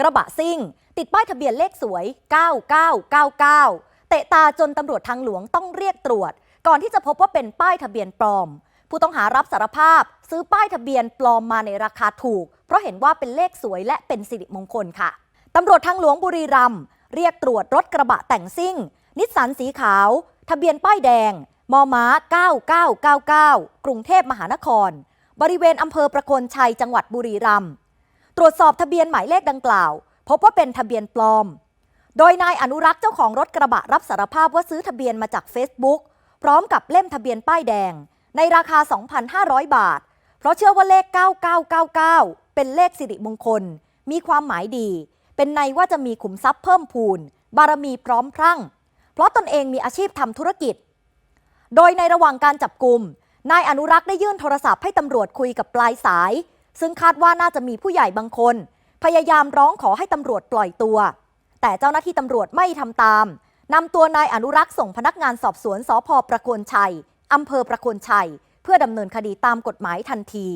กระบะซิ่ง ติดป้ายทะเบียนเลขสวย 9999 เตะตาจนตำรวจทางหลวงต้องเรียกตรวจ ก่อนที่จะพบว่าเป็นป้ายทะเบียนปลอม ผู้ต้องหารับสารภาพ ซื้อป้ายทะเบียนปลอมมาในราคาถูก เพราะเห็นว่าเป็นเลขสวยและเป็นสิริมงคลค่ะตำรวจทางหลวงบุรีรัมย์เรียกตรวจรถกระบะแต่งซิ่ง นิสสันสีขาว ทะเบียนป้ายแดงมอม้า 9999 กรุงเทพมหานคร บริเวณอำเภอประโคนชัยจังหวัดบุรีรัมย์ ตรวจสอบทะเบียนหมายเลขดังกล่าว พบว่าเป็นทะเบียนปลอม โดยนายอนุรักษ์เจ้าของรถกระบะรับสารภาพว่าซื้อทะเบียนมาจาก Facebook พร้อมกับเล่มทะเบียนป้ายแดง ในราคา 2,500 บาท เพราะเชื่อว่าเลข 9999 เป็นเลขสิริมงคล มีความหมายดี เป็นในว่าจะมีขุมทรัพย์เพิ่มพูน บารมีพร้อมพรั่ง เพราะตนเองมีอาชีพทำธุรกิจ โดยในระหว่างการจับกลุ่มนายอนุรักษ์ได้ยื่นโทรศัพท์ให้ตำรวจคุยกับปลายสาย ซึ่งคาดว่าน่าจะมีผู้ใหญ่บางคน พยายามร้องขอให้ตำรวจปล่อยตัว แต่เจ้าหน้าที่ตำรวจไม่ทำตามนำตัวนายอนุรักษ์ส่งพนักงานสอบสวนสพประโคนชัยอำเภอประโคนชัย เพื่อดำเนินคดีตามกฎหมายทันที